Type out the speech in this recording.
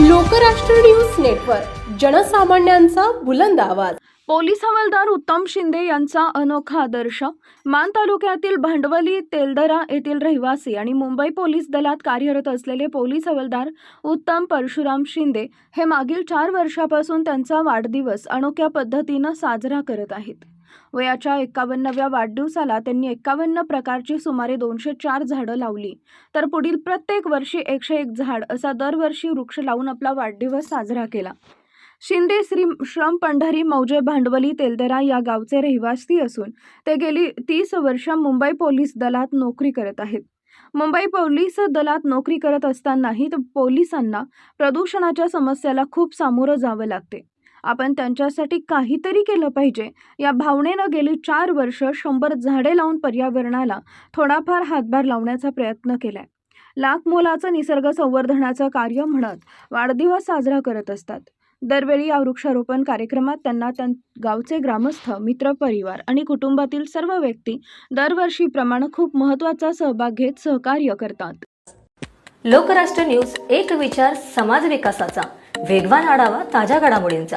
Lokrashtra news network जनसामान्यांचा बुलंद आवाज. Police हवालदार उत्तम शिंदे यांचा अनोखा आदर्श. मान तालुक्यातील भांडवली तेलदरा येथील रहिवासी आणि मुंबई पोलीस दलात कार्यरत असलेले पोलीस हवालदार उत्तम परशुराम शिंदे हे मागील चार वर्षापासून त्यांचा वाढदिवस अनोख्या पद्धतीनं साजरा करत आहेत. वयाच्या एकावन्नव्या वाढदिवसाला त्यांनी एकावन्न प्रकारची सुमारे दोनशे चार झाडं लावली. तर पुढील प्रत्येक वर्षी एकशे एक झाड असा दरवर्षी वृक्ष लावून आपला वाढदिवस साजरा केला. शिंदे श्री श्रम पंढरी मौजे भांडवली तेलदरा या गावचे रहिवासी असून ते गेली तीस वर्ष मुंबई पोलीस दलात नोकरी करत आहेत. मुंबई पोलीस दलात नोकरी करत असतानाही तर पोलिसांना प्रदूषणाच्या समस्याला खूप सामोरं जावं लागते. आपण त्यांच्यासाठी काहीतरी केलं पाहिजे. या भावनेनं गेली चार वर्ष शंभर झाडे लावून पर्यावरणाला थोडाफार हातभार लावण्याचा प्रयत्न केलाय. लाख मोलाचं निसर्ग संवर्धनाचं कार्य म्हणत वाढदिवस साजरा करत असतात. दरवेळी या वृक्षारोपण कार्यक्रमात त्यांना त्यां गावचे ग्रामस्थ मित्रपरिवार आणि कुटुंबातील सर्व व्यक्ती दरवर्षीप्रमाणे खूप महत्त्वाचा सहभाग घेत सहकार्य करतात. लोकराष्ट्र न्यूज एक विचार समाज विकासाचा. वेगवान आढावा ताज्या घडामोडींचा.